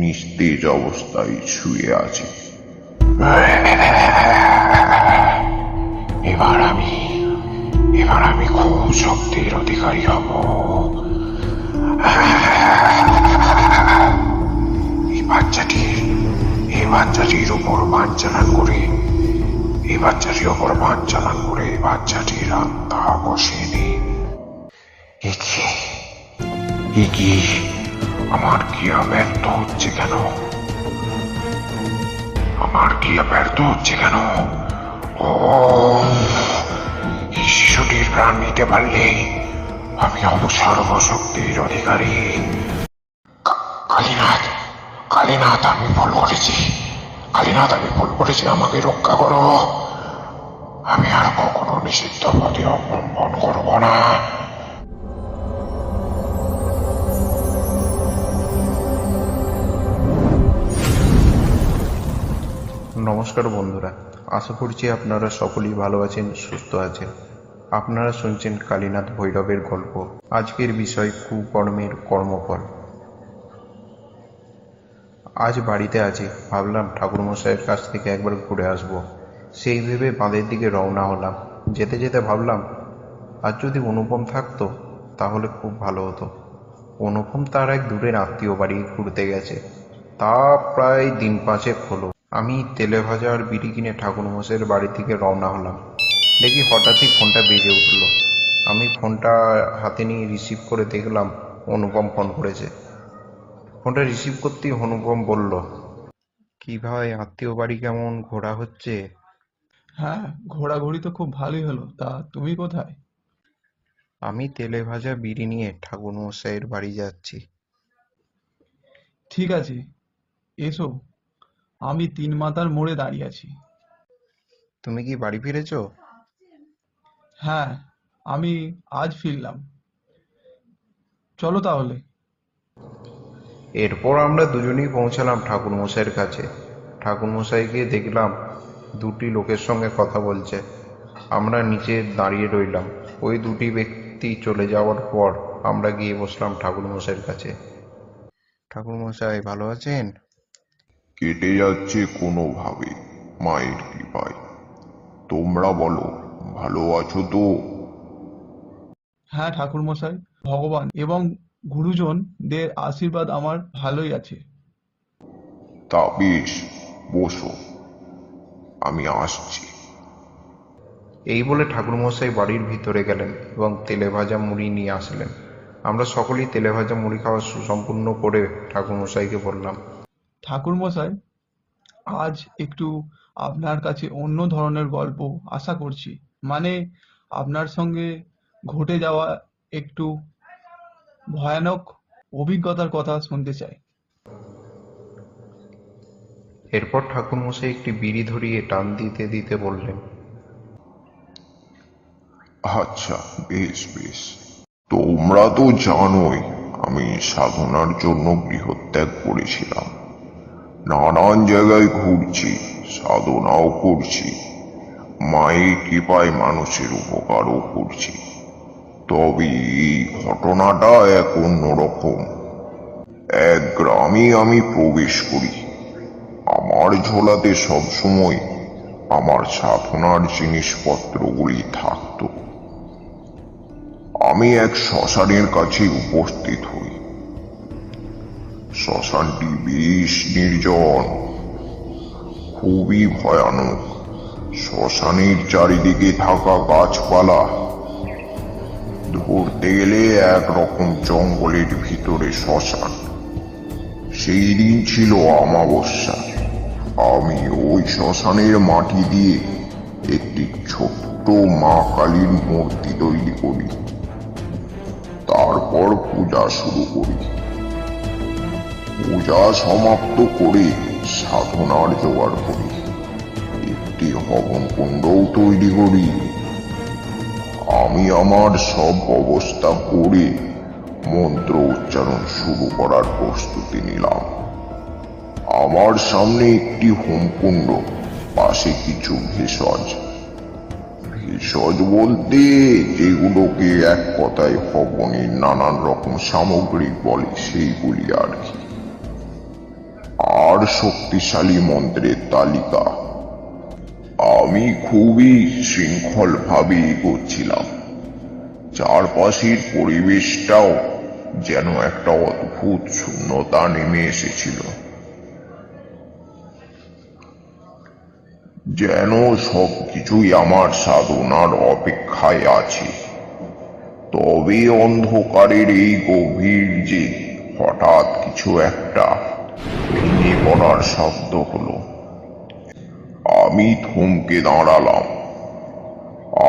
নিস্তেজ অবস্থায় শুয়ে আছে। এবার আমি এবার আমি খুব শক্তির অধিকারী হব। এই বাচ্চাটির এই বাচ্চাটির উপর বান চালান করে, এই বাচ্চাটির উপর বান চালান করে এই বাচ্চাটির আত্মা বসিয়ে নিই। একে একে আমার কি ব্যর্থ হচ্ছে কেন? আমার কি ব্যর্থ হচ্ছে কেন? ও শিশুটির প্রাণ নিতে পারলে আমি হব সর্বশক্তির অধিকারী। কালীনাথ কালীনাথ, আমি ভুল করেছি। কালীনাথ, আমি ভুল করেছি, আমাকে রক্ষা করো। আমি আর কখনো নিষিদ্ধ পথে অবলম্বন করব না। নমস্কার বন্ধুরা, আশা করছি আপনারা সকলেই ভালো আছেন, সুস্থ আছেন। আপনারা শুনছেন কালীনাথ ভৈরবের গল্প। আজকের বিষয় কুকর্মের কর্মফল। আজ বাড়িতে আছি, ভাবলাম ঠাকুরমশাইয়ের কাছ থেকে একবার ঘুরে আসব। সেই ভেবে বাঁধের দিকে রওনা হলাম। যেতে যেতে ভাবলাম আর যদি অনুপম থাকতো, তাহলে খুব ভালো হতো। অনুপম তার এক দূরের আত্মীয় বাড়ি ঘুরতে গেছে। তা প্রায় দিন পাঁচেক হলো। আমি তেলে ভাজা আর বিড়ি কিনে ঠাকুরমশাইয়ের বাড়ি থেকে রওনা হলাম। দেখি হঠাৎই ফোনটা বেজে উঠল। আমি ফোনটা হাতে নিয়ে রিসিভ করে দেখলাম অনুপম ফোন করেছে। ফোনটা রিসিভ করতেই অনুপম বলল কি ভাই আত্মীয় বাড়ি কেমন? ঘোরা হচ্ছে? হ্যাঁ ঘোরাঘুরি তো খুব ভালোই হলো। তা তুমি কোথায়? আমি তেলে ভাজা বিড়ি নিয়ে ঠাকুর মশাইয়ের বাড়ি যাচ্ছি। ঠিক আছে এসো। আমি তিন মাথার মোড়ে দাঁড়িয়ে আছি। তুমি কি বাড়ি ফিরেছো? হ্যাঁ আমি আজ ফিরলাম। চলো তাহলে। এরপর আমরা দুজনেই পৌঁছালাম ঠাকুরমশাইয়ের কাছে। ঠাকুরমশাইকে দেখলাম দুটি লোকের সঙ্গে কথা বলছে। আমরা নিচে দাঁড়িয়ে রইলাম। ওই দুটি ব্যক্তি চলে যাওয়ার পর আমরা গিয়ে বসলাম ঠাকুরমশাইয়ের কাছে। ঠাকুরমশাই ভালো আছেন? কেটে যাচ্ছে কোনোভাবে মায়ের কৃপায়। তোমরা বলো ভালো আছো তো? হ্যাঁ ঠাকুরমশাই ভগবান এবং গুরুজনদের আশীর্বাদ আমার ভালোই আছে। তা বেশ বসো আমি আসছি। এই বলে ঠাকুরমশাই বাড়ির ভিতরে গেলেন এবং তেলে ভাজা মুড়ি নিয়ে আসলেন। আমরা সকলেই তেলে ভাজা মুড়ি খাওয়া সুসম্পূর্ণ করে ঠাকুরমশাইকে বললাম ঠাকুরমশাই আজ একটু আপনার কাছে অন্য ধরনের গল্প আশা করছি। মানে আপনার সঙ্গে ঘটে যাওয়া একটু ভয়ানক অভিজ্ঞতার কথা শুনতে চাই। এরপর ঠাকুরমশাই একটি বিড়ি ধরিয়ে টান দিতে দিতে বললেন আচ্ছা বেশ বেশ। তোমরা তো জানোই আমি সাধনার জন্য গৃহত্যাগ করেছিলাম। নানান জায়গায় ঘুরছি, সাধনাও করছি, মায়ের কৃপায় মানুষের উপকারও করছি। তবে এই ঘটনাটা এক অন্যরকম। এক গ্রামে আমি প্রবেশ করি। আমার ঝোলাতে সবসময় আমার সাধনার জিনিসপত্রগুলি থাকতো। আমি এক শ্মশানের কাছে উপস্থিত হই। শ্মশানটি বেশ নির্জন, খুবই ভয়ানক। শ্মশানের চারিদিকে থাকা গাছপালা ধরতে গেলে একরকম জঙ্গলের ভিতরে শ্মশান সেই দিন ছিল অমাবস্যা। আমি ওই শ্মশানের মাটি দিয়ে একটি ছোট্ট মা কালীর মূর্তি তৈরি করি। তারপর পূজা শুরু করি। পূজা সমাপ্ত করে সাধনার জোগাড় করি একটি হবন কুণ্ডও তৈরি করি। আমি আমার সব অবস্থা করে মন্ত্র উচ্চারণ শুরু করার প্রস্তুতি নিলাম। আমার সামনে একটি হোমকুণ্ড পাশে কিছু ভেষজ। ভেষজ বলতে যেগুলোকে এক কথায় হবনের নানান রকম সামগ্রী বলে, সেইগুলি আর কি। শক্তিশালী মন্ত্রের তালিকা। আমি খুবই শৃঙ্খলভাবে এগোচ্ছিলাম। চারপাশের পরিবেশটাও যেন একটা অদ্ভুত শূন্যতা নেমে এসেছিল। যেন সবকিছুই আমার সাধনার অপেক্ষায় আছে। তবে অন্ধকারের এই গভীর যে হঠাৎ কিছু একটা ভেঙে পড়ার শব্দ হলো। আমি থমকে দাঁড়ালাম।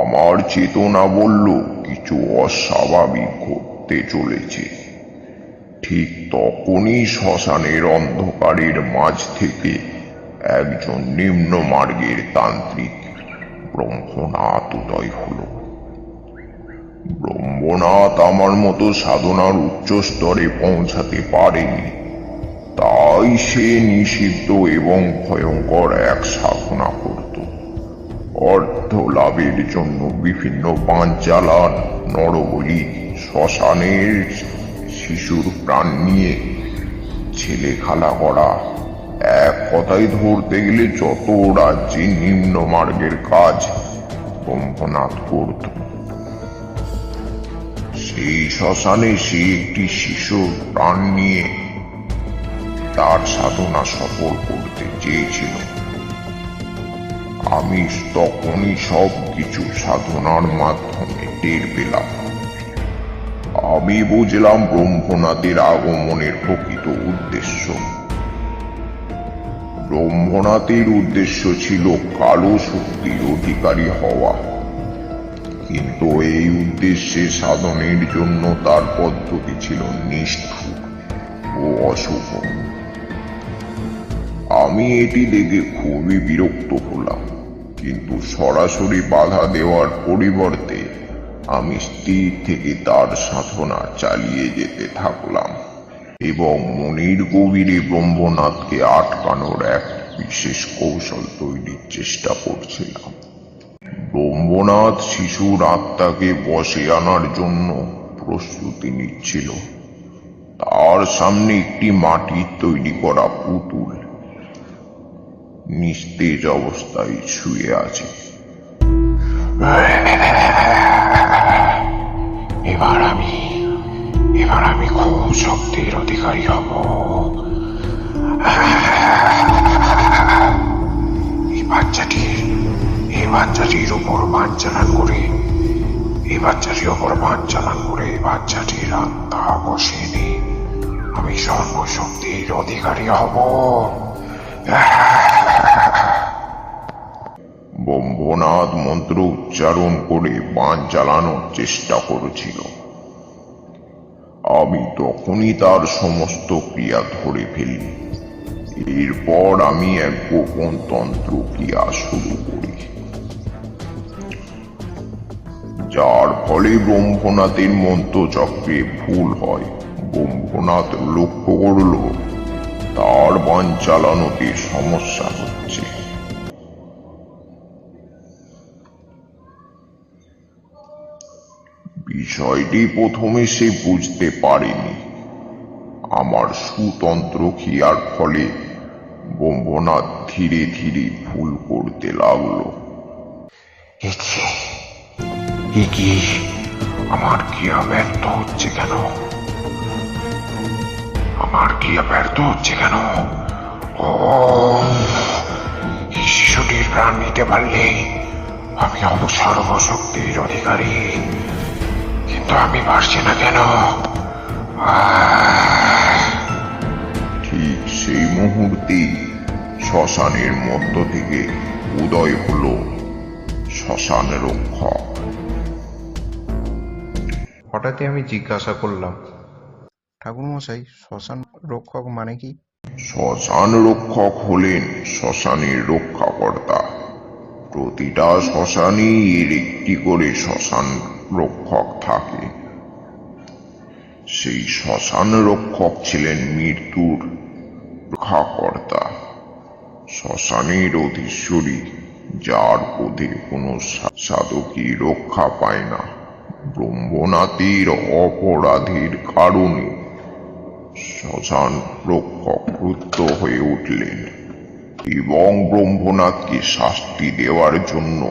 আমার চেতনা বলল, কিছু অস্বাভাবিক ঘটতে চলেছে। ঠিক তখনই শ্মশানের অন্ধকারের মাঝ থেকে একজন নিম্ন মার্গের তান্ত্রিক ব্রহ্মনাথ উদয় হল। ব্রহ্মনাথ আমার মতো সাধনার উচ্চ স্তরে পৌঁছাতে পারেনি। তাই সে নিষিদ্ধ এবং ভয়ঙ্কর এক সাধনা করত। অর্থ লাভের জন্য বিভিন্ন পাঞ্চালান নরবলি, শ্মশানের শিশুর প্রাণ নিয়ে ছেলে খালা করা, এক কথায় ধরতে গেলে যত রাজ্যে নিম্ন মার্গের কাজ ব্রহ্মনাথ করত। সেই শ্মশানে সে একটি শিশুর প্রাণ নিয়ে তার সাধনা সফল করতে চেয়েছিল। আমি তখনই সব কিছু সাধনার মাধ্যমে টের পেলাম। আমি বুঝলাম ব্রহ্মনাথের আগমনের প্রকৃত উদ্দেশ্য। ব্রহ্মনাথের উদ্দেশ্য ছিল কালো শক্তির অধিকারী হওয়া। কিন্তু এই উদ্দেশ্যে সাধনের জন্য তার পদ্ধতি ছিল নিষ্ঠুর ও অশুভ। আমি এটি দেখে খুবই বিরক্ত হলাম। কিন্তু সরাসরি বাধা দেওয়ার পরিবর্তে আমি স্থির থেকে তার সাধনা চালিয়ে যেতে থাকলাম এবং মনির গভীরে ব্রহ্মনাথকে আটকানোর এক বিশেষ কৌশল তৈরির চেষ্টা করছিলাম। ব্রহ্মনাথ শিশুর আত্মাকে বসে আনার জন্য প্রস্তুতি নিচ্ছিল। তার সামনে একটি মাটির তৈরি করা পুতুল নিস্তেজ অবস্থায় শুয়ে আছে। এবার আমি এবার আমি খুব শক্তির অধিকারী হব। এই বাচ্চাটির এই বাচ্চাটির উপর বান চালান করে, এই বাচ্চাটির উপর বান চালান করে এই বাচ্চাটির আত্মা বসিয়ে নিয়ে আমি সর্বশক্তির অধিকারী হব। ব্রহ্মনাথ মন্ত্র উচ্চারণ করে বান চালানোর চেষ্টা করেছিল। আমি তখনই তার সমস্ত ক্রিয়া ধরে ফেলি। এরপর আমি এক গোপন তন্ত্র ক্রিয়া শুরু করি। যার ফলে ব্রহ্মনাথের মন্ত্রচক্রে ভুল হয়। ব্রহ্মনাথ লক্ষ্য করল, তার বান চালানোতে সমস্যা হচ্ছে। বিষয়টি প্রথমে সে বুঝতে পারেনি। আমার সুতন্ত্র ক্রিয়ার ফলে ব্রহ্মনাথ ধীরে ধীরে ভুল করতে লাগল। কি? আমার ক্রিয়া ব্যর্থ হচ্ছে কেন? আমার ক্রিয়া ব্যর্থ হচ্ছে কেন? শিশুটির প্রাণ নিতে পারলে আমি হব সর্বশক্তির অধিকারী। কিন্তু আমি পারছি না কেন! ঠিক সেই মুহূর্তেই শ্মশানের মধ্য থেকে উদয় হল শ্মশান রক্ষক। হঠাৎই আমি জিজ্ঞাসা করলাম ঠাকুরমশাই শ্মশান রক্ষক মানে কি? শ্মশান রক্ষক হলেন শ্মশানের রক্ষাকর্তা। প্রতিটা শ্মশানই এর একটি করে শ্মশান রক্ষক থাকে। সেই শ্মশান রক্ষক ছিলেন মৃত্যুর রক্ষাকর্তা। শ্মশানের অধীশ্বরী, যার পথে কোনো সাধকই রক্ষা পায় না। ব্রহ্মনাথের অপরাধের কারণে শ্মশান রক্ষক রক্ষক হয়ে উঠলেন এবং ব্রহ্মনাথকে শাস্তি দেওয়ার জন্য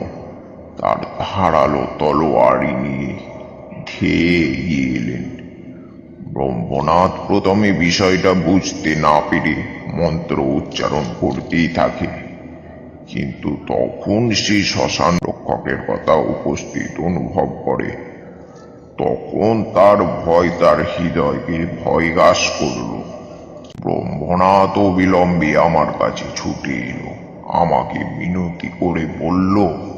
তার ধারালো তলোয়ারি নিয়ে ধেয়ে এলেন ব্রহ্মনাথ প্রথমে বিষয়টা বুঝতে না পেরে মন্ত্র উচ্চারণ করতেই থাকে। কিন্তু তখন সে শ্মশান রক্ষকের কথা উপস্থিত অনুভব করে, তখন তার ভয় তার হৃদয়কে ভয় গ্রাস করল। ব্রহ্মনাথ অবিলম্বে আমার কাছে ছুটে এলো, আমাকে মিনতি করে বলল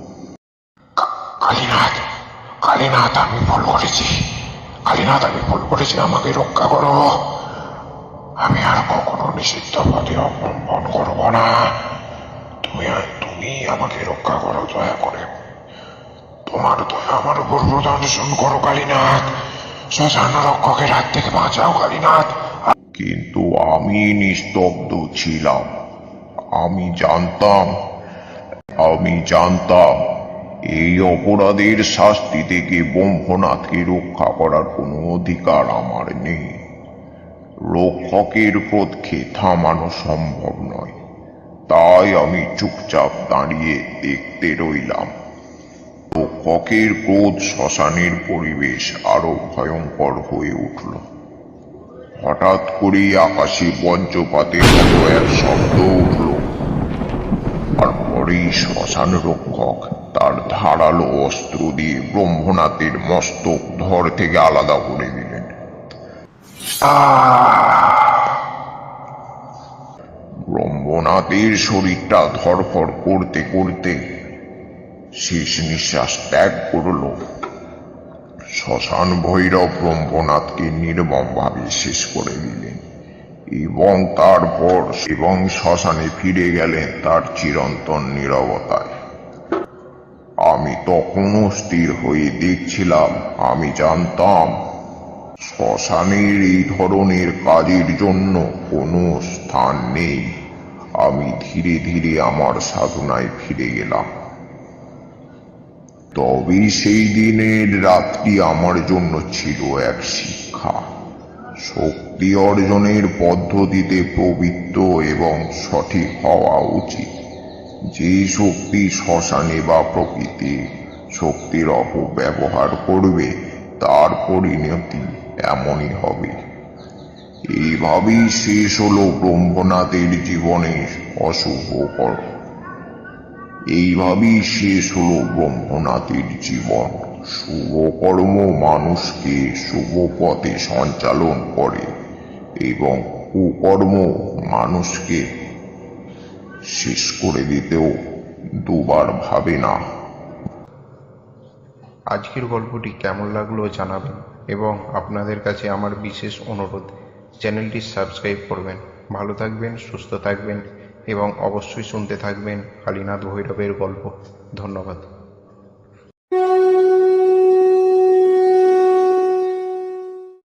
কালীনাথ কালীনাথ, আমি ভুল করেছি। কালীনাথ, আমি ভুল করেছি, আমাকে রক্ষা করো। আমি আর কখনো নিষিদ্ধ পথে অবলম্বন করব না। তুমি তুমি আমাকে রক্ষা করো, দয়া করে। তোমার দয়া, আমার উপর প্রদর্শন করো, কালীনাথ। শ্মশান রক্ষকের হাত থেকে বাঁচাও, কালীনাথ। কিন্তু আমি নিস্তব্ধ ছিলাম। আমি জানতাম আমি জানতাম এই অপরাধের শাস্তি থেকে ব্রহ্মনাথকে রক্ষা করার কোনো অধিকার আমার নেই। রক্ষকের ক্রোধকে থামানো সম্ভব নয়। তাই আমি চুপচাপ দাঁড়িয়ে দেখতে রইলাম। রক্ষকের ক্রোধ শ্মশানের পরিবেশ আরও ভয়ঙ্কর হয়ে উঠল। হঠাৎ করেই আকাশে বজ্রপাতের মতো এক শব্দ উঠল। তারপরেই শ্মশান রক্ষক তার ধারালো অস্ত্র দিয়ে ব্রহ্মনাথের মস্তক ধর থেকে আলাদা করে দিলেন। ব্রহ্মনাথের শরীরটা ধরফর করতে করতে শেষ নিঃশ্বাস ত্যাগ করল। শ্মশান ভৈরব ব্রহ্মনাথকে নির্মমভাবে শেষ করে দিলেন এবং তারপর এবং শ্মশানে ফিরে গেলেন তার চিরন্তন নীরবতায়। আমি তখনও স্থির হয়ে দেখছিলাম, আমি জানতাম, শ্মশানের এই ধরনের কাজের জন্য কোনো স্থান নেই। আমি ধীরে ধীরে আমার সাধনায় ফিরে গেলাম। তবে সেই দিনের রাত্রি আমার জন্য ছিল এক শিক্ষা। শক্তি অর্জনের পদ্ধতিতে পবিত্র এবং সঠিক হওয়া উচিত। যে শক্তি শ্মশানে বা প্রকৃতি শক্তির অপব্যবহার করবে, তার পরিণতি এমনই হবে। এইভাবেই শেষ হলো ব্রহ্মনাথের জীবনের অশুভ কর্ম এইভাবেই শেষ হলো ব্রহ্মনাথের জীবন। শুভকর্ম মানুষকে শুভ পথে সঞ্চালন করে এবং কুকর্ম মানুষকে শেষ করে দিতেও দুবার ভাবে না। আজকের গল্পটি কেমন লাগল জানাবেন এবং আপনাদের কাছে আমার বিশেষ অনুরোধ, চ্যানেলটি সাবস্ক্রাইব করবেন। ভালো থাকবেন, সুস্থ থাকবেন এবং অবশ্যই শুনতে থাকবেন কালীনাথ ভৈরবের গল্প। ধন্যবাদ।